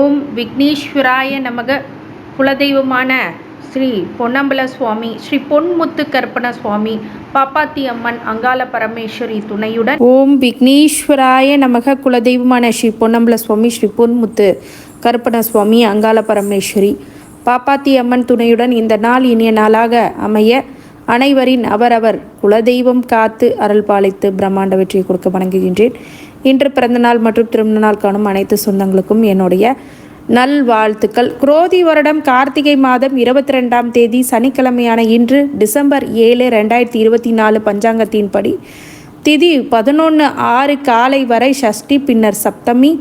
ஓம் விக்னேஸ்வராய நமக. குலதெய்வமான ஸ்ரீ பொன்னம்பல சுவாமி ஸ்ரீ பொன்முத்து கற்பன சுவாமி பாப்பாத்தி அம்மன் அங்காள பரமேஸ்வரி துணையுடன். ஓம் விக்னேஸ்வராய நமக. குலதெய்வமான ஸ்ரீ பொன்னம்பல சுவாமி ஸ்ரீ பொன்முத்து கற்பன சுவாமி அங்காள பரமேஸ்வரி பாப்பாத்தி அம்மன் துணையுடன் இந்த நாள் இனிய நாளாக அமைய அனைவரின் அவரவர் குலதெய்வம் காத்து அருள் பாலித்து பிரம்மாண்ட வெற்றியை கொடுக்க வணங்குகின்றேன். இன்று பிறந்தநாள் மற்றும் திருமண நாள் காணும் அனைத்து சொந்தங்களுக்கும் என்னுடைய நல்வாழ்த்துக்கள். குரோதி வருடம் கார்த்திகை மாதம் இருபத்தி ரெண்டாம் தேதி சனிக்கிழமையான இன்று டிசம்பர் ஏழு ரெண்டாயிரத்தி இருபத்தி நாலு பஞ்சாங்கத்தின்படி திதி பதினொன்று ஆறு காலை வரை சஷ்டி பின்னர் சப்தமி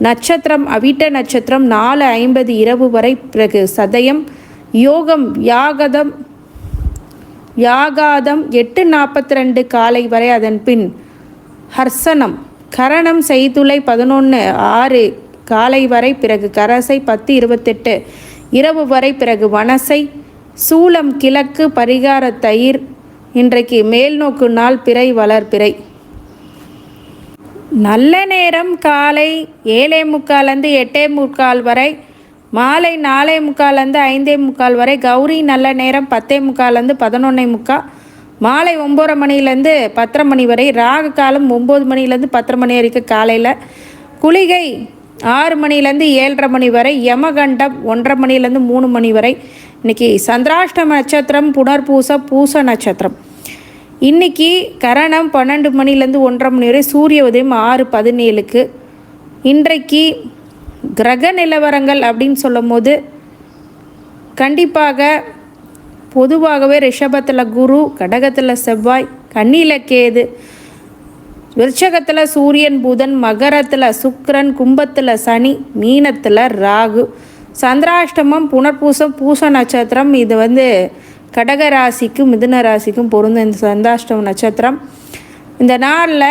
நட்சத்திரம் அவிட்ட நட்சத்திரம் நாலு ஐம்பது இரவு வரை பிறகு சதயம் யோகம் யாகதம் யாகாதம் எட்டு நாற்பத்தி ரெண்டு காலை வரை அதன் பின் ஹர்சனம் கரணம் செய்துளை பதினொன்று ஆறு காலை வரை பிறகு கரசை பத்து இருபத்தெட்டு இரவு வரை பிறகு வனசை சூலம் கிழக்கு பரிகார தயிர் இன்றைக்கு மேல்நோக்கு நாள் பிறை வளர்பிறை நல்ல நேரம் காலை ஏழே முக்கால்லேருந்து எட்டே முக்கால் வரை மாலை நாலே முக்கால்லேருந்து ஐந்தே முக்கால் வரை கௌரி நல்ல நேரம் பத்தே முக்கால்லேருந்து பதினொன்னே முக்கால் மாலை ஒம்பது மணிலேருந்து பத்தரை மணி வரை ராகு காலம் ஒம்பது மணிலேருந்து பத்தரை மணி வரைக்கும் காலையில். குளிகை ஆறு மணிலேருந்து ஏழரை மணி வரை யமகண்டம் ஒன்றரை மணிலேருந்து மூணு மணி வரை. இன்றைக்கி சந்திராஷ்டம நட்சத்திரம் புனர்பூச பூச நட்சத்திரம். இன்னைக்கு கரணம் பன்னெண்டு மணிலேருந்து ஒன்றரை மணி வரை சூரிய உதயம் ஆறு பதினேழுக்கு. இன்றைக்கு கிரக நிலவரங்கள் அப்படின்னு சொல்லும் போது கண்டிப்பாக பொதுவாகவே ரிஷபத்தில் குரு கடகத்தில் செவ்வாய் கண்ணில கேது. விருச்சகத்தில் சூரியன் புதன் மகரத்தில் சுக்கரன் கும்பத்தில் சனி மீனத்தில் ராகு. சந்திராஷ்டமம் புனர்பூசம் பூச நட்சத்திரம். இது வந்து கடக ராசிக்கும் மிதுன ராசிக்கும் பொருந்த இந்த சந்திராஷ்டம நட்சத்திரம். இந்த நாளில்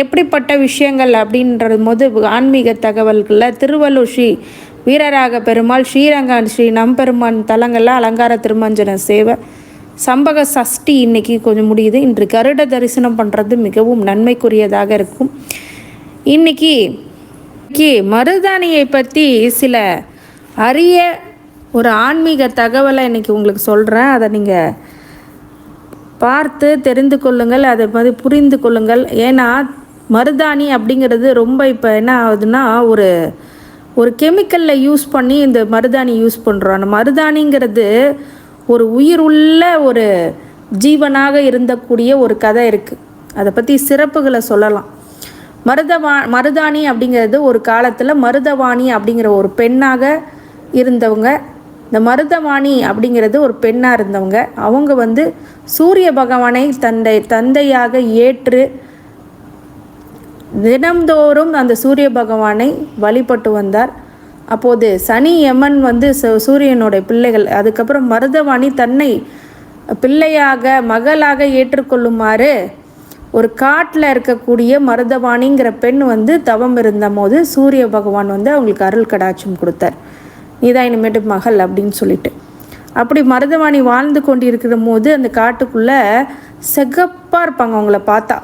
எப்படிப்பட்ட விஷயங்கள் அப்படின்றது போது ஆன்மீக தகவல்களில் திருவள்ளூர் ஸ்ரீ வீரராக பெருமாள் ஸ்ரீரங்கம் ஸ்ரீ நம்பெருமான் தலங்களில் அலங்கார திருமஞ்சன சேவை. சம்பக சஷ்டி இன்னைக்கு கொஞ்சம் முடியுது. இன்று கருட தரிசனம் பண்ணுறது மிகவும் நன்மைக்குரியதாக இருக்கும். இன்னைக்கு இன்னைக்கு மருதாணியை பற்றி சில அரிய ஒரு ஆன்மீக தகவலை இன்றைக்கி உங்களுக்கு சொல்கிறேன் அதை நீங்கள் பார்த்து தெரிந்து கொள்ளுங்கள். அதை மாதிரி புரிந்து கொள்ளுங்கள். ஏன்னா மருதாணி அப்படிங்கிறது ரொம்ப இப்போ என்ன ஆகுதுன்னா ஒரு ஒரு கெமிக்கலில் யூஸ் பண்ணி இந்த மருதாணி யூஸ் பண்ணுறோம் அந்த மருதாணிங்கிறது ஒரு உயிர் உள்ள ஒரு ஜீவனாக இருந்தக்கூடிய ஒரு கதை இருக்குது அதை பற்றி சிறப்புகளை சொல்லலாம். மருதவா மருதாணி அப்படிங்கிறது ஒரு காலத்தில் மருதவாணி அப்படிங்கிற ஒரு பெண்ணாக இருந்தவங்க இந்த மருதவாணி அப்படிங்கிறது ஒரு பெண்ணாக இருந்தவங்க அவங்க வந்து சூரிய பகவானை தந்தை தந்தையாக ஏற்று தினம்தோறும் அந்த சூரிய பகவானை வழிபட்டு வந்தார். அப்போது சனி யமன் வந்து சூரியனுடைய பிள்ளைகள். அதுக்கப்புறம் மருதவாணி தன்னை பிள்ளையாக மகளாக ஏற்றுக்கொள்ளுமாறு ஒரு காட்டில் இருக்கக்கூடிய மருதவாணிங்கிற பெண் வந்து தவம் இருந்தபோது சூரிய பகவான் வந்து அவங்களுக்கு அருள் கடாட்சம் கொடுத்தார். நீதான் இனிமேட்டு மகள் அப்படின்னு சொல்லிட்டு. அப்படி மருதவாணி வாழ்ந்து கொண்டிருக்கிற போது அந்த காட்டுக்குள்ளே செகப்பாக இருப்பாங்க அவங்கள பார்த்தா.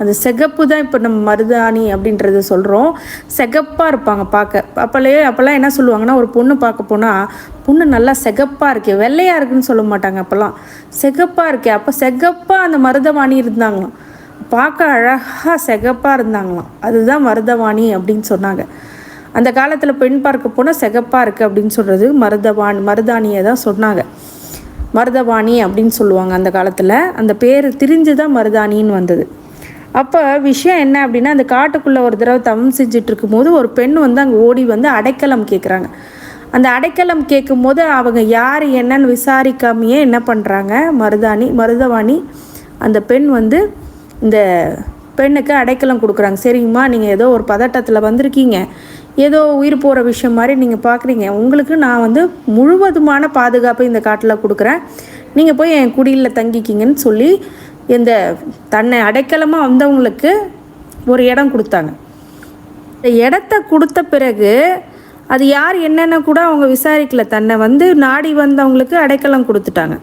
அந்த சிகப்பு தான் இப்போ நம்ம மருதாணி அப்படின்றத சொல்கிறோம் சிகப்பாக இருப்பாங்க பார்க்க. அப்போலையே அப்போல்லாம் என்ன சொல்லுவாங்கன்னா ஒரு பொண்ணு பார்க்க போனால் பொண்ணு நல்லா சிகப்பாக இருக்கே வெள்ளையாக இருக்குன்னு சொல்ல மாட்டாங்க அப்போல்லாம். சிகப்பாக இருக்கே. அப்போ சிகப்பாக அந்த மருதவாணி இருந்தாங்களாம். பார்க்க அழகாக சிகப்பாக இருந்தாங்களாம். அதுதான் மருதவாணி அப்படின்னு சொன்னாங்க. அந்த காலத்தில் பெண் பார்க்க போனால் சிகப்பாக இருக்குது அப்படின்னு சொல்கிறது மருதவாணி மருதாணியை தான் சொன்னாங்க. மருதவாணி அப்படின்னு சொல்லுவாங்க அந்த காலத்தில். அந்த பேர் திரிஞ்சு தான் மருதாணின்னு வந்தது. அப்போ விஷயம் என்ன அப்படின்னா அந்த காட்டுக்குள்ளே ஒரு தடவை தவம் செஞ்சுட்டு இருக்கும்போது ஒரு பெண் வந்து அங்கே ஓடி வந்து அடைக்கலம் கேட்குறாங்க அந்த அடைக்கலம் கேட்கும்போது அவங்க யார் என்னன்னு விசாரிக்காமையே என்ன பண்ணுறாங்க மருதாணி மருதவாணி அந்த பெண் வந்து இந்த பெண்ணுக்கு அடைக்கலம் கொடுக்குறாங்க. சரிங்கம்மா நீங்கள் ஏதோ ஒரு பதட்டத்தில் வந்திருக்கீங்க. ஏதோ உயிர் போகிற விஷயம் மாதிரி நீங்கள் பார்க்குறீங்க உங்களுக்கு நான் வந்து முழுவதுமான பாதுகாப்பை இந்த காட்டில் கொடுக்குறேன். நீங்கள் போய் என் குடியில் தங்கிக்கிங்கன்னு சொல்லி இந்த தன்னை அடைக்கலமாக வந்தவங்களுக்கு ஒரு இடம் கொடுத்தாங்க. இந்த இடத்த கொடுத்த பிறகு அது யார் என்னென்ன கூட அவங்க விசாரிக்கல. தன்னை வந்து நாடி வந்தவங்களுக்கு அடைக்கலம் கொடுத்துட்டாங்க.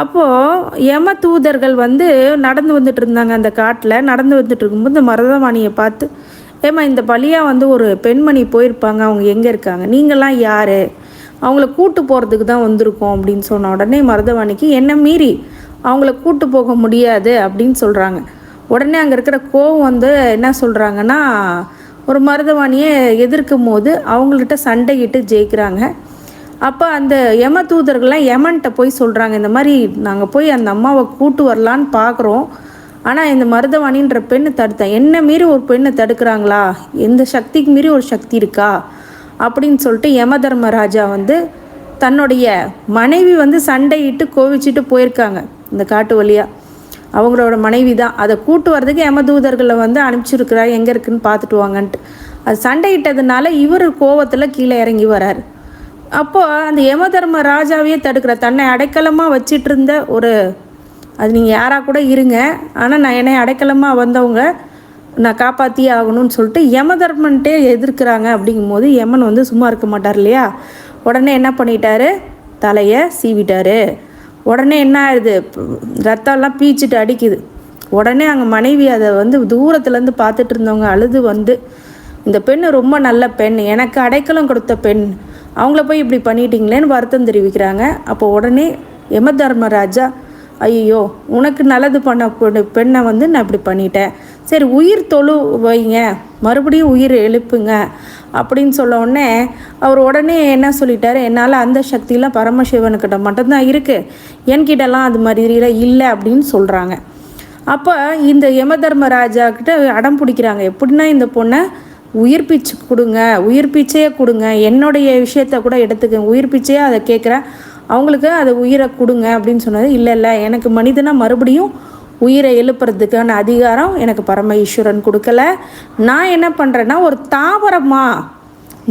அப்போது யம தூதர்கள் வந்து நடந்து வந்துட்டு இருந்தாங்க அந்த காட்டில். நடந்து வந்துட்டு இருக்கும்போது மருதவாணியை பார்த்து ஏம்மா இந்த பலியாக வந்து ஒரு பெண்மணி போயிருப்பாங்க. அவங்க எங்கே இருக்காங்க? நீங்களாம் யார்? அவங்கள கூட்டு போகிறதுக்கு தான் வந்திருக்கோம். அப்படின்னு சொன்ன உடனே மருதவாணிக்கு என்ன மீறி அவங்கள கூட்டு போக முடியாது அப்படின்னு சொல்கிறாங்க உடனே அங்கே இருக்கிற கோவம் வந்து என்ன சொல்கிறாங்கன்னா ஒரு மருதவாணியை எதிர்க்கும் போது அவங்கள்ட்ட சண்டையிட்டு ஜெயிக்கிறாங்க. அப்போ அந்த யம தூதர்கள்லாம் யமன்கிட்ட போய் சொல்கிறாங்க இந்த மாதிரி நாங்கள் போய் அந்த அம்மாவை கூட்டு வரலான்னு பார்க்குறோம் ஆனால் இந்த மருதவாணின்ற பெண்ணை தடுத்தேன் என்ன மீறி ஒரு பெண்ணை தடுக்கிறாங்களா? எந்த சக்திக்கு மீறி ஒரு சக்தி இருக்கா? அப்படின்னு சொல்லிட்டு யம தர்மராஜா வந்து தன்னுடைய மனைவி வந்து சண்டையிட்டு கோவிச்சிட்டு போயிருக்காங்க. இந்த காட்டு வழியாக அவங்களோட மனைவி தான். அதை கூட்டு வர்றதுக்கு யமதூதர்களை வந்து அனுப்பிச்சிருக்கிறா எங்கே இருக்குன்னு பார்த்துட்டு வாங்கன்ட்டு. அது சண்டையிட்டதுனால இவர் கோவத்தில் கீழே இறங்கி வரார். அப்போது அந்த யமதர்ம ராஜாவையே தடுக்கிற தன்னை அடைக்கலமாக வச்சிட்டு இருந்த ஒரு அது நீங்கள் யாராக கூட இருங்க. ஆனால் நான் என்னை அடைக்கலமாக வந்தவங்க நான் காப்பாற்றியே ஆகணும்னு சொல்லிட்டு யமதர்மன்ட்டே எதிர்க்கிறாங்க. அப்படிங்கும்போது யமன் வந்து சும்மா இருக்க மாட்டார் இல்லையா? உடனே என்ன பண்ணிட்டாரு? தலையை சீவிட்டாரு. உடனே என்ன ஆயிடுது? ரத்தம்லாம் பீச்சிட்டு அடிக்குது. உடனே அங்கே மனைவி அதை வந்து தூரத்துலேருந்து பார்த்துட்டு இருந்தவங்க அழுது வந்து இந்த பெண் ரொம்ப நல்ல பெண் எனக்கு அடைக்கலம் கொடுத்த பெண் அவங்கள போய் இப்படி பண்ணிட்டீங்களேன்னு வருத்தம் தெரிவிக்கிறாங்க. அப்போ உடனே யம தர்மராஜா ஐயோ உனக்கு நல்லது பண்ண பெண்ணை வந்து நான் இப்படி பண்ணிட்டேன். சரி உயிர் தொழு வைங்க. மறுபடியும் உயிர் எழுப்புங்க. அப்படின்னு சொல்ல உடனே அவர் உடனே என்ன சொல்லிட்டாரு? என்னால் அந்த சக்தியெலாம் பரமசிவனுக்கிட்ட மட்டும்தான் இருக்குது என்கிட்டலாம் அது மாதிரிலாம் இல்லை அப்படின்னு சொல்கிறாங்க அப்போ இந்த யம தர்மராஜா கிட்ட அடம் பிடிக்கிறாங்க. எப்படின்னா இந்த பொண்ணை உயிர் பிச்சு கொடுங்க. உயிர் பிச்சையே கொடுங்க. என்னுடைய விஷயத்த கூட எடுத்துக்கங்க. உயிர் பிச்சையே அதை கேட்குறேன். அவங்களுக்கு அதை உயிரை கொடுங்க அப்படின்னு சொன்னது இல்லை இல்லை. எனக்கு மனிதனா மறுபடியும் உயிரை எழுப்புறதுக்கான அதிகாரம் எனக்கு பரம ஈஸ்வரன் கொடுக்கல. நான் என்ன பண்ணுறேன்னா ஒரு தாவரமாக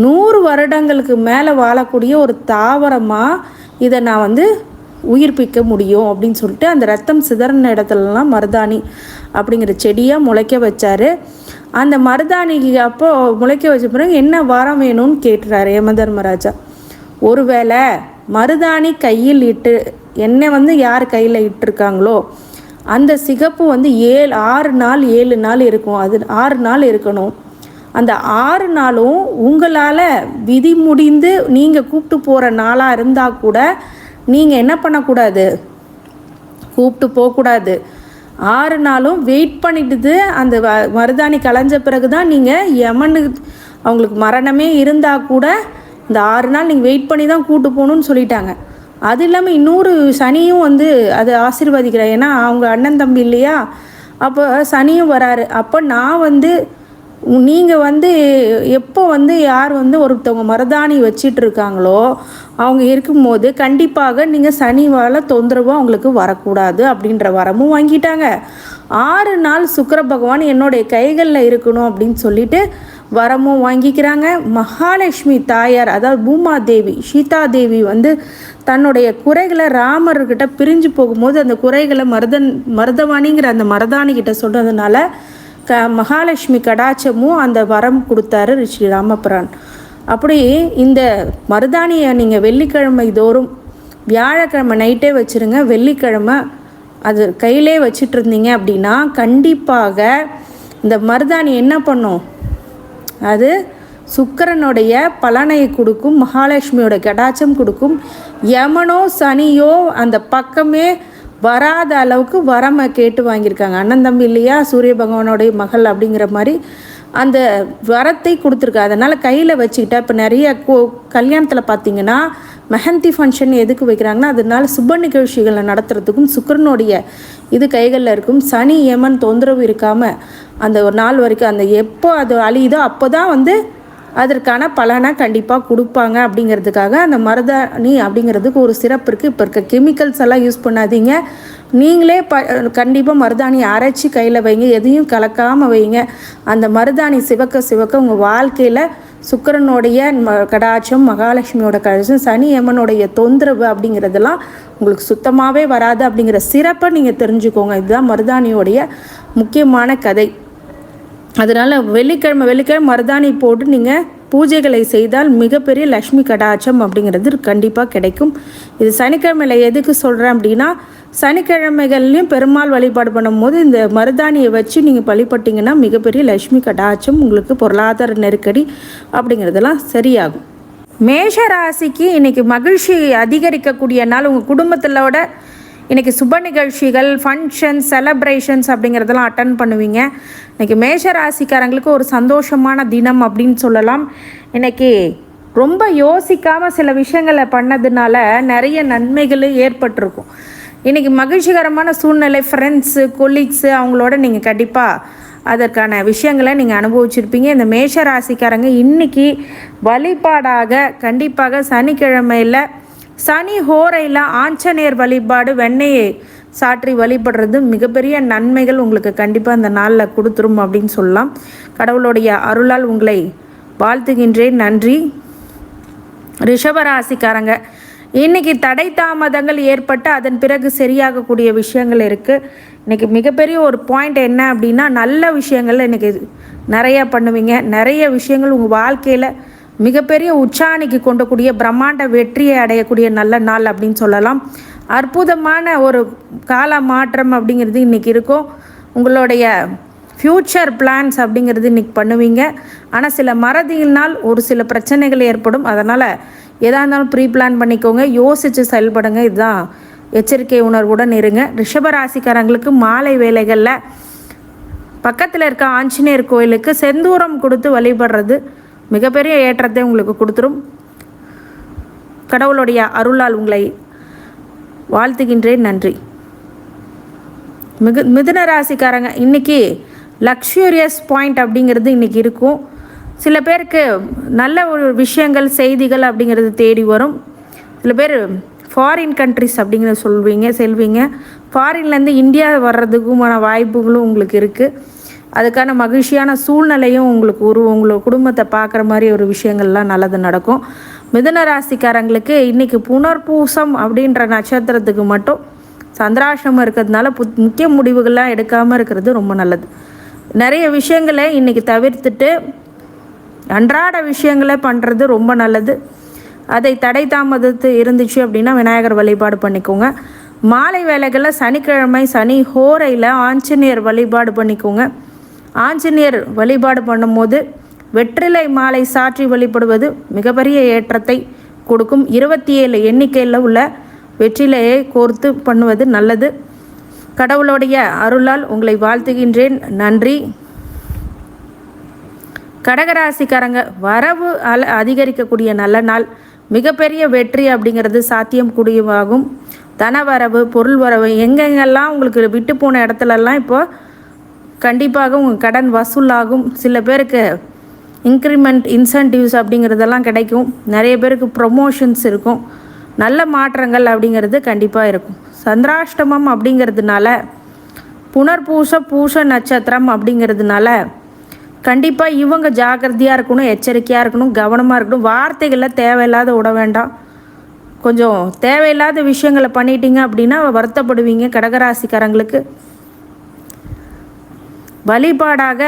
நூறு வருடங்களுக்கு மேலே வாழக்கூடிய ஒரு தாவரமாக இதை நான் வந்து உயிர்ப்பிக்க முடியும் அப்படின்னு சொல்லிட்டு அந்த ரத்தம் சிதறின இடத்துலலாம் மருதாணி அப்படிங்கிற செடியை முளைக்க வச்சார். அந்த மருதாணிக்கு அப்போ முளைக்க வச்ச பிறகு என்ன வாரம் வேணும்னு கேட்டுறாரு யமதர்மராஜா. ஒருவேளை மருதாணி கையில் இட்டு என்னை வந்து யார் கையில் இட்டிருக்காங்களோ அந்த சிகப்பு வந்து ஏழு ஆறு நாள் ஏழு நாள் இருக்கும். அது ஆறு நாள் இருக்கணும். அந்த ஆறு நாளும் உங்களால் விதி முடிந்து நீங்கள் கூப்பிட்டு போகிற நாளாக இருந்தால் கூட நீங்கள் என்ன பண்ணக்கூடாது? கூப்பிட்டு போகக்கூடாது. ஆறு நாளும் வெயிட் பண்ணிட்டு அந்த வ- மருதாணி களைஞ்ச பிறகு தான் நீங்கள் எமனு அவங்களுக்கு மரணமே இருந்தால் கூட இந்த ஆறு நாள் நீங்கள் வெயிட் பண்ணி தான் கூப்பிட்டு போகணுன்னு சொல்லிட்டாங்க. அது இல்லாமல் இன்னொரு சனியும் வந்து அதை ஆசீர்வதிக்கிறார் ஏன்னா அவங்க அண்ணன் தம்பி இல்லையா? அப்போ சனியும் வராரு. அப்போ நான் வந்து நீங்கள் வந்து எப்போ வந்து யார் வந்து ஒருத்தவங்க மருதாணி வச்சிட்டு இருக்காங்களோ அவங்க இருக்கும்போது கண்டிப்பாக நீங்கள் சனிவால் தொந்தரவு அவங்களுக்கு வரக்கூடாது அப்படின்ற வரமும் வாங்கிட்டாங்க. ஆறு நாள் சுக்கிர பகவான் என்னுடைய கைகளில் இருக்கணும் அப்படின்னு சொல்லிட்டு வரமும் வாங்கிக்கிறாங்க. மகாலட்சுமி தாயார் அதாவது பூமா தேவி சீதா தேவி வந்து தன்னுடைய குறைகளை ராமர்கிட்ட பிரிஞ்சு போகும்போது அந்த குறைகளை மருதன் மருதவாணிங்கிற அந்த மருதாணி கிட்ட க மகாலட்சுமி கடாட்சமும் அந்த வரம் கொடுத்தாரு ரிஷி ராமபுரான். அப்படி இந்த மருதாணியை நீங்கள் வெள்ளிக்கிழமை தோறும் வியாழக்கிழமை நைட்டே வச்சுருங்க. வெள்ளிக்கிழமை அது கையிலே வச்சிட்டு இருந்தீங்க அப்படின்னா கண்டிப்பாக இந்த மருதாணி என்ன பண்ணும்? அது சுக்கிரனுடைய பலனை கொடுக்கும் மகாலட்சுமியோட கடாச்சம் கொடுக்கும். யமனோ சனியோ அந்த பக்கமே வராத அளவுக்கு வரமை கேட்டு வாங்கியிருக்காங்க. அண்ணன் தம்பி இல்லையா? சூரிய பகவானுடைய மகள் அப்படிங்கிற மாதிரி அந்த வரத்தை கொடுத்துருக்கா அதனால் கையில் வச்சுக்கிட்டா இப்போ நிறைய கோ கல்யாணத்தில் பார்த்தீங்கன்னா மெஹந்தி ஃபங்க்ஷன் எதுக்கு வைக்கிறாங்கன்னா அதனால சுப நிகழ்ச்சிகளை நடத்துறதுக்கும் சுக்கிரனுடைய இது கைகளில் இருக்கும். சனி ஏமன் தொந்தரவு இருக்காமல் அந்த ஒரு நாள் வரைக்கும் அந்த எப்போ அது அழியுதோ அப்போ தான் வந்து அதற்கான பலனை கண்டிப்பாக கொடுப்பாங்க அப்படிங்கிறதுக்காக அந்த மருதாணி அப்படிங்கிறதுக்கு ஒரு சிறப்பு இருக்குது இப்போ இருக்க கெமிக்கல்ஸ் எல்லாம் யூஸ் பண்ணாதீங்க. நீங்களே ப கண்டிப்பாக மருதாணி அரைச்சி கையில் வைங்க. எதையும் கலக்காமல் வைங்க. அந்த மருதாணி சிவக்க சிவக்க உங்கள் வாழ்க்கையில் சுக்கிரனுடைய ம கடாட்சம் மகாலட்சுமியோட கடாட்சம் சனி அம்மனுடைய தொந்தரவு அப்படிங்கிறதெல்லாம் உங்களுக்கு சுத்தமாகவே வராது அப்படிங்கிற சிறப்பை நீங்கள் தெரிஞ்சுக்கோங்க. இதுதான் மருதாணியோடைய முக்கியமான கதை. அதனால் வெள்ளிக்கிழமை வெள்ளிக்கிழமை மருதாணி போட்டு நீங்கள் பூஜைகளை செய்தால் மிகப்பெரிய லக்ஷ்மி கடாட்சம் அப்படிங்கிறது கண்டிப்பாக கிடைக்கும். இது சனிக்கிழமையில் எதுக்கு சொல்கிறேன் அப்படின்னா சனிக்கிழமைகள்லையும் பெருமாள் வழிபாடு பண்ணும்போது இந்த மருதாணியை வச்சு நீங்கள் வழிபட்டிங்கன்னா மிகப்பெரிய லக்ஷ்மி கடாட்சம் உங்களுக்கு பொருளாதார நெருக்கடி அப்படிங்கிறதெல்லாம் சரியாகும். மேஷ ராசிக்கு இன்னைக்கு மகிழ்ச்சி அதிகரிக்கக்கூடிய நாள் உங்கள் குடும்பத்திலோட இன்றைக்கி சுப நிகழ்ச்சிகள் ஃபங்க்ஷன்ஸ் செலப்ரேஷன்ஸ் அப்படிங்கிறதெல்லாம் அட்டன் பண்ணுவீங்க. இன்னைக்கு மேஷ ராசிக்காரங்களுக்கு ஒரு சந்தோஷமான தினம் அப்படின்னு சொல்லலாம். இன்றைக்கி ரொம்ப யோசிக்காமல் சில விஷயங்களை பண்ணதுனால நிறைய நன்மைகள் ஏற்பட்டிருக்கும். இன்றைக்கி மகிழ்ச்சிகரமான சூழ்நிலை ஃப்ரெண்ட்ஸு கொலீக்ஸு அவங்களோட நீங்கள் கண்டிப்பாக அதற்கான விஷயங்களை நீங்கள் அனுபவிச்சிருப்பீங்க. இந்த மேஷ ராசிக்காரங்க இன்றைக்கி வழிபாடாக கண்டிப்பாக சனிக்கிழமையில் சனி ஹோரையில் ஆஞ்சநேயர் வழிபாடு வெண்ணெயை சாற்றி வழிபடுறது மிகப்பெரிய நன்மைகள் உங்களுக்கு கண்டிப்பாக இந்த நாளில் கொடுத்துரும் அப்படின்னு சொல்லலாம். கடவுளுடைய அருளால் உங்களை வாழ்த்துகின்றேன். நன்றி. ரிஷபராசிக்காரங்க இன்னைக்கு தடை தாமதங்கள் ஏற்பட்டு அதன் பிறகு சரியாகக்கூடிய விஷயங்கள் இருக்குது இன்னைக்கு மிகப்பெரிய ஒரு பாயிண்ட் என்ன அப்படின்னா நல்ல விஷயங்கள் இன்றைக்கி நிறையா பண்ணுவீங்க. நிறைய விஷயங்கள் உங்கள் வாழ்க்கையில் மிகப்பெரிய உச்சாணிக்கு கொண்டக்கூடிய பிரம்மாண்ட வெற்றியை அடையக்கூடிய நல்ல நாள் அப்படின்னு சொல்லலாம். அற்புதமான ஒரு கால மாற்றம் அப்படிங்கிறது இன்றைக்கி இருக்கும். உங்களுடைய ஃப்யூச்சர் பிளான்ஸ் அப்படிங்கிறது இன்றைக்கி பண்ணுவீங்க. ஆனால் சில மறதியினால் ஒரு சில பிரச்சனைகள் ஏற்படும். அதனால் எதாக இருந்தாலும் ப்ரீ பிளான் பண்ணிக்கோங்க. யோசித்து செயல்படுங்க. இதுதான் எச்சரிக்கை உணர்வுடன் இருங்க. ரிஷபராசிக்காரங்களுக்கு மாலை வேலைகளில் பக்கத்தில் இருக்க ஆஞ்சநேயர் கோயிலுக்கு செந்தூரம் கொடுத்து வழிபடுறது மிகப்பெரிய ஏற்றத்தை உங்களுக்கு கொடுத்துரும். கடவுளுடைய அருளால் உங்களை வாழ்த்துகின்றேன். நன்றி. மிகு மிதுன ராசிக்காரங்க இன்றைக்கி லக்ஸூரியஸ் பாயிண்ட் அப்படிங்கிறது இன்றைக்கி இருக்கும். சில பேருக்கு நல்ல ஒரு விஷயங்கள் செய்திகள் அப்படிங்கிறது தேடி வரும். சில பேர் ஃபாரின் கண்ட்ரிஸ் அப்படிங்கிறத சொல்வீங்க செல்வீங்க. ஃபாரின்லேருந்து இந்தியா வர்றதுக்குமான வாய்ப்புகளும் உங்களுக்கு இருக்குது அதுக்கான மகிழ்ச்சியான சூழ்நிலையும் உங்களுக்கு ஒரு உங்களோட குடும்பத்தை பார்க்குற மாதிரி ஒரு விஷயங்கள்லாம் நல்லது நடக்கும். மிதுன ராசிக்காரங்களுக்கு இன்றைக்கி புனர்பூசம் அப்படின்ற நட்சத்திரத்துக்கு மட்டும் சந்திராசிரமம் இருக்கிறதுனால பு முக்கிய முடிவுகள்லாம் எடுக்காமல் இருக்கிறது ரொம்ப நல்லது. நிறைய விஷயங்களை இன்றைக்கி தவிர்த்துட்டு அன்றாட விஷயங்களை பண்ணுறது ரொம்ப நல்லது. அதை தடை தாமதத்து இருந்துச்சு அப்படின்னா விநாயகர் வழிபாடு பண்ணிக்கோங்க. மாலை வேலைகளில் சனிக்கிழமை சனி ஹோரையில் ஆஞ்சநேயர் வழிபாடு பண்ணிக்கோங்க. ஆஞ்சநேயர் வழிபாடு பண்ணும்போது வெற்றிலை மாலை சாற்றி வழிபடுவது மிகப்பெரிய ஏற்றத்தை கொடுக்கும். இருபத்தி ஏழு எண்ணிக்கையில் உள்ள வெற்றிலையை கோர்த்து பண்ணுவது நல்லது. கடவுளுடைய அருளால் உங்களை வாழ்த்துகின்றேன். நன்றி. கடகராசிக்காரங்க வரவு அல அதிகரிக்கக்கூடிய நல்ல நாள். மிகப்பெரிய வெற்றி அப்படிங்கிறது சாத்தியம் கூடியவாகும். தனவரவு பொருள் வரவு எங்கெங்கெல்லாம் உங்களுக்கு விட்டு போன இடத்துலலாம் இப்போ கண்டிப்பாக உங்கள் கடன் வசூலாகும். சில பேருக்கு இன்க்ரிமெண்ட் இன்சென்டிவ்ஸ் அப்படிங்கிறதெல்லாம் கிடைக்கும். நிறைய பேருக்கு ப்ரொமோஷன்ஸ் இருக்கும். நல்ல மாற்றங்கள் அப்படிங்கிறது கண்டிப்பாக இருக்கும். சந்திராஷ்டமம் அப்படிங்கிறதுனால புனர்பூச பூச நட்சத்திரம் அப்படிங்கிறதுனால கண்டிப்பாக இவங்க ஜாக்கிரதையாக இருக்கணும் எச்சரிக்கையாக இருக்கணும் கவனமாக இருக்கணும். வார்த்தைகளில் தேவையில்லாத விட வேண்டாம். கொஞ்சம் தேவையில்லாத விஷயங்களை பண்ணிட்டீங்க அப்படின்னா வருத்தப்படுவீங்க கடகராசிக்காரங்களுக்கு. வழிபாடாக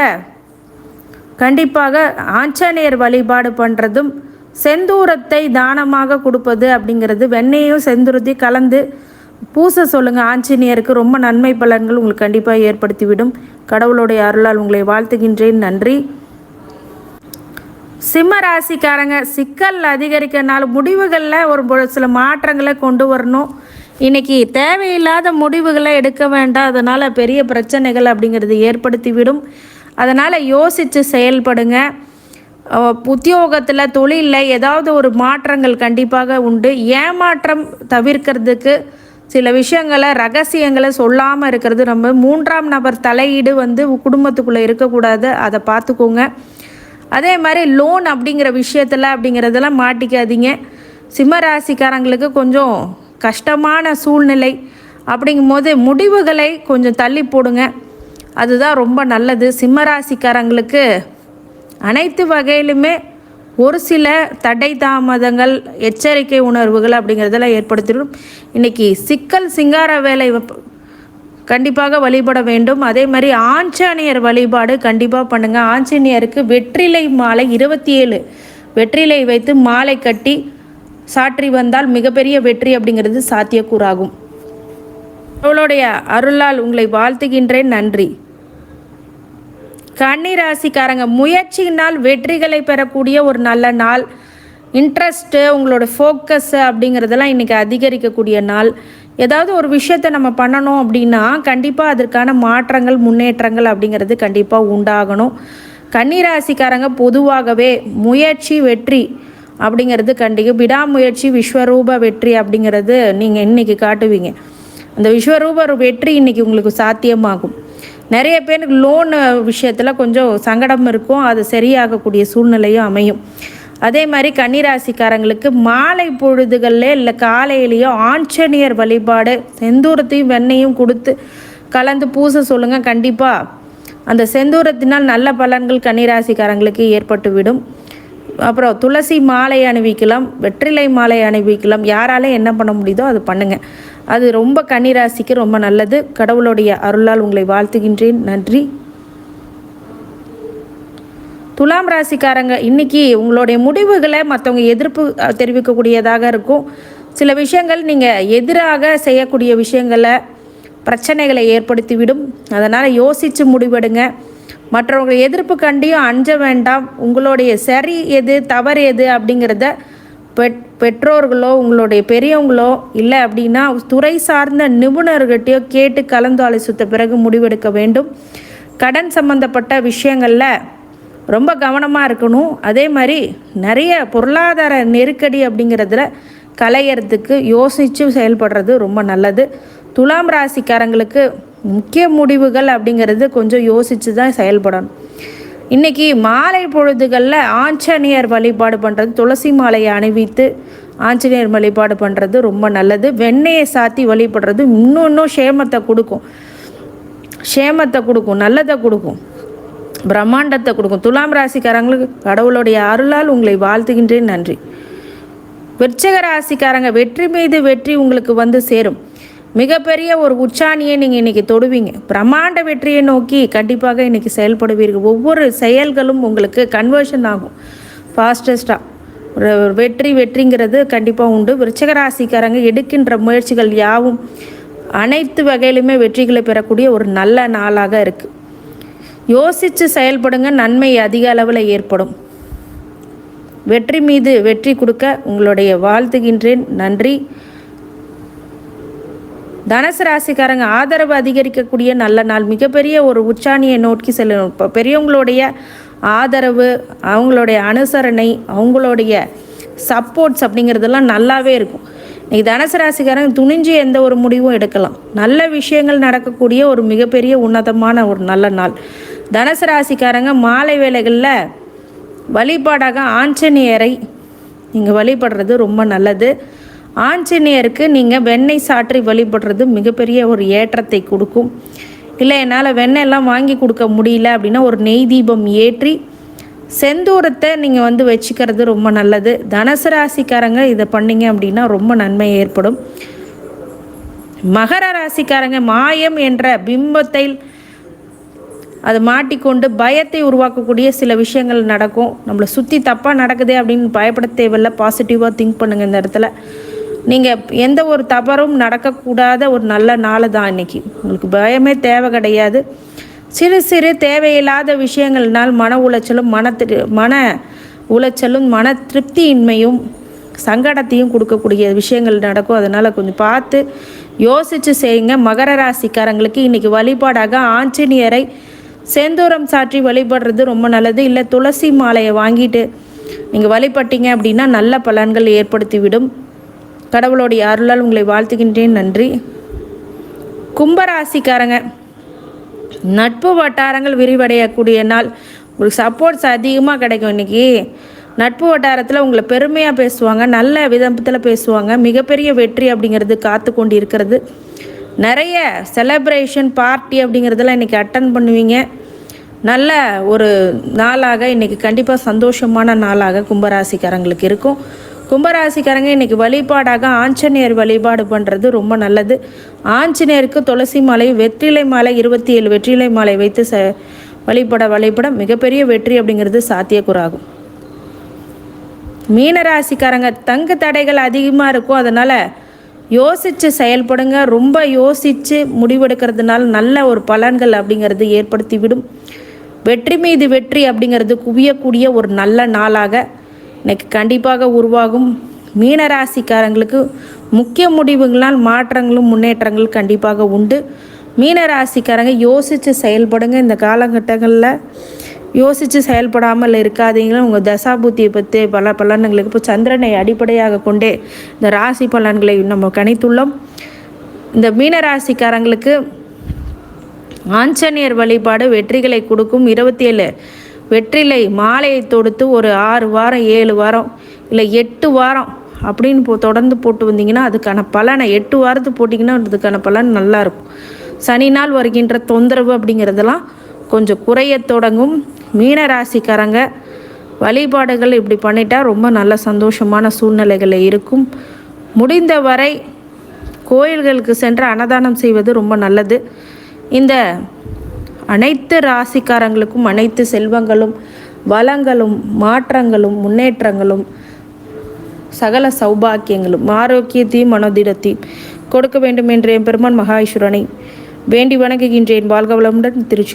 கண்டிப்பாக ஆஞ்சநேயர் வழிபாடு பண்ணுறதும் செந்தூரத்தை தானமாக கொடுப்பது அப்படிங்கிறது வெண்ணையும் செந்துருத்தி கலந்து பூச சொல்லுங்கள் ஆஞ்சநேயருக்கு ரொம்ப நன்மை பலன்கள் உங்களுக்கு கண்டிப்பாக ஏற்படுத்திவிடும். கடவுளுடைய அருளால் உங்களை வாழ்த்துகின்றேன். நன்றி. சிம்ம ராசிக்காரங்க சிக்கல் அதிகரிக்கிறனால முடிவுகளில் ஒரு சில மாற்றங்களை கொண்டு வரணும். இன்னைக்கு தேவையில்லாத முடிவுகளை எடுக்க வேண்டாம். அதனால் பெரிய பிரச்சனைகள் அப்படிங்கிறது ஏற்படுத்திவிடும். அதனால் யோசித்து செயல்படுங்க. உத்தியோகத்தில் தொழிலில் ஏதாவது ஒரு மாற்றங்கள் கண்டிப்பாக உண்டு. ஏமாற்றம் தவிர்க்கிறதுக்கு சில விஷயங்களை ரகசியங்களை சொல்லாமல் இருக்கிறது ரொம்ப. மூன்றாம் நபர் தலையீடு வந்து குடும்பத்துக்குள்ளே இருக்கக்கூடாது. அதை பார்த்துக்கோங்க அதே மாதிரி லோன் அப்படிங்கிற விஷயத்தில் அப்படிங்கிறதெல்லாம் மாட்டிக்காதீங்க. சிம்மராசிக்காரங்களுக்கு கொஞ்சம் கஷ்டமான சூழ்நிலை. அப்படிங்கும்போது முடிவுகளை கொஞ்சம் தள்ளி போடுங்க. அதுதான் ரொம்ப நல்லது. சிம்மராசிக்காரங்களுக்கு அனைத்து வகையிலுமே ஒரு சில தடை தாமதங்கள் எச்சரிக்கை உணர்வுகள் அப்படிங்கிறதெல்லாம் ஏற்படுத்திடும். இன்றைக்கி சிக்கல் சிங்கார வேலை கண்டிப்பாக வழிபட வேண்டும். அதே மாதிரி ஆஞ்சநேயர் வழிபாடு கண்டிப்பாக பண்ணுங்கள் ஆஞ்சநேயருக்கு வெற்றிலை மாலை இருபத்தி ஏழு. வெற்றிலை வைத்து மாலை கட்டி சாற்றி வந்தால் மிகப்பெரிய வெற்றி அப்படிங்கிறது சாத்தியக்கூறாகும். அவளுடைய அருளால் உங்களை வாழ்த்துகின்றேன் நன்றி. கன்னி ராசிக்காரங்க முயற்சியினால் வெற்றிகளை பெறக்கூடிய ஒரு நல்ல நாள். இன்ட்ரெஸ்ட்டு உங்களோட ஃபோக்கஸ் அப்படிங்கிறதெல்லாம் இன்றைக்கி அதிகரிக்கக்கூடிய நாள். ஏதாவது ஒரு விஷயத்தை நம்ம பண்ணணும் அப்படின்னா கண்டிப்பாக அதற்கான மாற்றங்கள் முன்னேற்றங்கள் அப்படிங்கிறது கண்டிப்பாக உண்டாகணும். கன்னிராசிக்காரங்க பொதுவாகவே முயற்சி வெற்றி அப்படிங்கிறது கண்டிப்பாக விடாமுயற்சி விஸ்வரூப வெற்றி அப்படிங்கிறது நீங்கள் இன்றைக்கி காட்டுவீங்க. அந்த விஸ்வரூப வெற்றி இன்றைக்கி உங்களுக்கு சாத்தியமாகும். நிறைய பேருக்கு லோன் விஷயத்தில் கொஞ்சம் சங்கடம் இருக்கும். அது சரியாகக்கூடிய சூழ்நிலையும் அமையும். அதே மாதிரி கன்னிராசிக்காரங்களுக்கு மாலை பொழுதுகளில் இல்லை காலையிலேயோ ஆஞ்சநேயர் வழிபாடு செந்தூரத்தையும் வெண்ணையும் கொடுத்து கலந்து பூச சொல்லுங்கள் கண்டிப்பாக அந்த செந்தூரத்தினால் நல்ல பலன்கள் கன்னிராசிக்காரங்களுக்கு ஏற்பட்டுவிடும். அப்புறம் துளசி மாலை அணிவிக்கலாம் வெற்றிலை மாலை அணிவிக்கலாம். யாராலே என்ன பண்ண முடியுதோ அது பண்ணுங்கள் அது ரொம்ப கன்னிராசிக்கு ரொம்ப நல்லது. கடவுளுடைய அருளால் உங்களை வாழ்த்துகின்றேன். நன்றி. துலாம் ராசிக்காரங்க இன்னைக்கு உங்களுடைய முடிவுகளை மற்றவங்க எதிர்ப்பு தெரிவிக்கக்கூடியதாக இருக்கும். சில விஷயங்கள் நீங்கள் எதிராக செய்யக்கூடிய விஷயங்களை பிரச்சனைகளை ஏற்படுத்திவிடும். அதனால் யோசித்து முடிவெடுங்க. மற்றவங்க எதிர்ப்பு கண்டியும் அஞ்ச வேண்டாம். உங்களுடைய சரி எது தவறு எது அப்படிங்கிறத பெட் பெற்றோர்களோ உங்களுடைய பெரியவங்களோ இல்லை அப்படின்னா துறை சார்ந்த நிபுணர்கிட்டையோ கேட்டு கலந்து ஆலோசித்த பிறகு முடிவெடுக்க வேண்டும். கடன் சம்பந்தப்பட்ட விஷயங்களில் ரொம்ப கவனமாக இருக்கணும். அதே மாதிரி நிறைய பொருளாதார நெருக்கடி அப்படிங்கிறதுல கலையறதுக்கு யோசித்து செயல்படுறது ரொம்ப நல்லது. துலாம் ராசிக்காரங்களுக்கு முக்கிய முடிவுகள் அப்படிங்கிறது கொஞ்சம் யோசித்து தான் செயல்படணும். இன்றைக்கி மாலை பொழுதுகளில் ஆஞ்சநேயர் வழிபாடு பண்ணுறது துளசி மாலையை அணிவித்து ஆஞ்சநேயர் வழிபாடு பண்ணுறது ரொம்ப நல்லது. வெண்ணெயை சாத்தி வழிபடுறது இன்னும் இன்னும் சேமத்தை கொடுக்கும். சேமத்தை கொடுக்கும் நல்லதை கொடுக்கும் பிரம்மாண்டத்தை கொடுக்கும். துலாம் ராசிக்காரங்களுக்கு கடவுளுடைய அருளால் உங்களை வாழ்த்துகின்றேன். நன்றி. விருச்சக ராசிக்காரங்க வெற்றி மீது வெற்றி உங்களுக்கு வந்து சேரும். மிகப்பெரிய ஒரு உச்சாணியை நீங்கள் இன்றைக்கி தொடுவீங்க. பிரம்மாண்ட வெற்றியை நோக்கி கண்டிப்பாக இன்றைக்கி செயல்படுவீர்கள். ஒவ்வொரு செயல்களும் உங்களுக்கு கன்வர்ஷன் ஆகும். ஃபாஸ்டஸ்ட்டாக ஒரு வெற்றி வெற்றிங்கிறது கண்டிப்பாக உண்டு. விருச்சக ராசிக்காரங்க எடுக்கின்ற முயற்சிகள் யாவும் அனைத்து வகையிலுமே வெற்றிகளை பெறக்கூடிய ஒரு நல்ல நாளாக இருக்குது யோசித்து செயல்படுங்க. நன்மை அதிக அளவில் ஏற்படும். வெற்றி மீது வெற்றி கொடுக்க உங்களுடைய வாழ்த்துகின்றேன். நன்றி. தனுசு ராசிக்காரங்க ஆதரவு அதிகரிக்கக்கூடிய நல்ல நாள். மிகப்பெரிய ஒரு உச்சாணியை நோக்கி செல்லணும் இப்போ பெரியவங்களுடைய ஆதரவு அவங்களுடைய அனுசரணை அவங்களுடைய சப்போர்ட்ஸ் அப்படிங்கிறதெல்லாம் நல்லாவே இருக்கும். இன்றைக்கி தனுசு ராசிக்காரங்க துணிஞ்சு எந்த ஒரு முடிவும் எடுக்கலாம். நல்ல விஷயங்கள் நடக்கக்கூடிய ஒரு மிகப்பெரிய உன்னதமான ஒரு நல்ல நாள். தனுசு ராசிக்காரங்க மாலை வேலைகளில் வழிபாடாக ஆஞ்சநேயரை நீங்கள் வழிபடுறது ரொம்ப நல்லது. ஆஞ்சநேயருக்கு நீங்கள் வெண்ணெய் சாற்றி வழிபடுறது மிகப்பெரிய ஒரு ஏற்றத்தை கொடுக்கும். இல்லை என்னால் வெண்ணெய்லாம் வாங்கி கொடுக்க முடியல அப்படின்னா ஒரு நெய் தீபம் ஏற்றி செந்தூரத்தை நீங்கள் வந்து வச்சுக்கிறது ரொம்ப நல்லது. தனுசு ராசிக்காரங்க இதை பண்ணிங்க அப்படின்னா ரொம்ப நன்மை ஏற்படும். மகர ராசிக்காரங்க மாயம் என்ற பிம்பத்தை அதை மாட்டிக்கொண்டு பயத்தை உருவாக்கக்கூடிய சில விஷயங்கள் நடக்கும். நம்மளை சுற்றி தப்பாக நடக்குது அப்படின்னு பயப்பட தேவையில்ல. பாசிட்டிவாக திங்க் பண்ணுங்கள் இந்த இடத்துல. நீங்கள் எந்த ஒரு தவறும் நடக்கக்கூடாத ஒரு நல்ல நாள் தான் இன்றைக்கி உங்களுக்கு பயமே தேவை கிடையாது. சிறு சிறு தேவையில்லாத விஷயங்கள்னால் மன உளைச்சலும் மன மன உளைச்சலும் மன திருப்தியின்மையும் சங்கடத்தையும் கொடுக்கக்கூடிய விஷயங்கள் நடக்கும். அதனால் கொஞ்சம் பார்த்து யோசித்து செய்யுங்க. மகர ராசிக்காரங்களுக்கு இன்றைக்கி வழிபாடாக ஆஞ்சநேயரை செந்தூரம் சாற்றி வழிபடுறது ரொம்ப நல்லது. இல்லை துளசி மாலையை வாங்கிட்டு நீங்கள் வழிபட்டீங்க அப்படின்னா நல்ல பலன்கள் ஏற்படுத்திவிடும். கடவுளுடைய அருளால் உங்களை வாழ்த்துகின்றேன் நன்றி. கும்பராசிக்காரங்க நட்பு வட்டாரங்கள் விரிவடையக்கூடிய நாள். உங்களுக்கு சப்போர்ட்ஸ் அதிகமாக கிடைக்கும் இன்றைக்கி நட்பு வட்டாரத்தில் உங்களை பெருமையாக பேசுவாங்க நல்ல விதத்தில் பேசுவாங்க. மிகப்பெரிய வெற்றி அப்படிங்கிறது காத்து கொண்டு இருக்கிறது நிறைய செலப்ரேஷன் பார்ட்டி அப்படிங்கிறதெல்லாம் இன்றைக்கி அட்டன் பண்ணுவீங்க. நல்ல ஒரு நாளாக இன்றைக்கி கண்டிப்பாக சந்தோஷமான நாளாக கும்பராசிக்காரங்களுக்கு இருக்கும். கும்பராசிக்காரங்க இன்றைக்கி வழிபாடாக ஆஞ்சநேயர் வழிபாடு பண்ணுறது ரொம்ப நல்லது. ஆஞ்சநேயருக்கு துளசி மாலை வெற்றிலை மாலை இருபத்தி ஏழு வெற்றிலை மாலை வைத்து ச வழிபட வழிபட மிகப்பெரிய வெற்றி அப்படிங்கிறது சாத்தியக்கூறாகும். மீனராசிக்காரங்க தங்கு தடைகள் அதிகமாக இருக்கும். அதனால் யோசித்து செயல்படுங்க. ரொம்ப யோசித்து முடிவெடுக்கிறதுனால நல்ல ஒரு பலன்கள் அப்படிங்கிறது ஏற்படுத்திவிடும். வெற்றி மீது வெற்றி அப்படிங்கிறது குவியக்கூடிய ஒரு நல்ல நாளாக இன்னைக்கு கண்டிப்பாக உருவாகும் மீனராசிக்காரங்களுக்கு முக்கிய முடிவுகளால் மாற்றங்களும் முன்னேற்றங்களும் கண்டிப்பாக உண்டு. மீனராசிக்காரங்க யோசித்து செயல்படுங்க. இந்த காலகட்டங்களில் யோசித்து செயல்படாமல் இருக்காதீங்களும் உங்கள் தசாபுத்தியை பற்றி பல பலன்களுக்கு இப்போ சந்திரனை அடிப்படையாக கொண்டே இந்த ராசி பலன்களை நம்ம கணித்துள்ளோம். இந்த மீனராசிக்காரங்களுக்கு ஆஞ்சநேயர் வழிபாடு வெற்றிகளை கொடுக்கும். இருபத்தி ஏழு வெற்றிலை மாலையை தொடுத்து ஒரு ஆறு வாரம் ஏழு வாரம் இல்லை எட்டு வாரம் அப்படின்னு போ தொடர்ந்து போட்டு வந்தீங்கன்னா அதுக்கான பலனை எட்டு வாரத்துக்கு போட்டிங்கன்னா அதுக்கான பலன் நல்லாயிருக்கும் சனி நாள் வருகின்ற தொந்தரவு அப்படிங்கிறதெல்லாம் கொஞ்சம் குறைய தொடங்கும். மீன ராசிக்காரங்க வழிபாடுகள் இப்படி பண்ணிட்டா ரொம்ப நல்ல சந்தோஷமான சூழ்நிலைகள் இருக்கும். முடிந்த வரை கோயில்களுக்கு சென்று அன்னதானம் செய்வது ரொம்ப நல்லது. இந்த அனைத்து ராசிக்காரங்களுக்கும் அனைத்து செல்வங்களும் வளங்களும் மாற்றங்களும் முன்னேற்றங்களும் சகல சௌபாக்கியங்களும் ஆரோக்கியத்தையும் மனோதிடத்தையும் கொடுக்க வேண்டும் என்ற என் பெருமான் மகாஈஸ்வரனை வேண்டி வணங்குகின்றேன். வாழ்க வளமுடன் திருச்சி.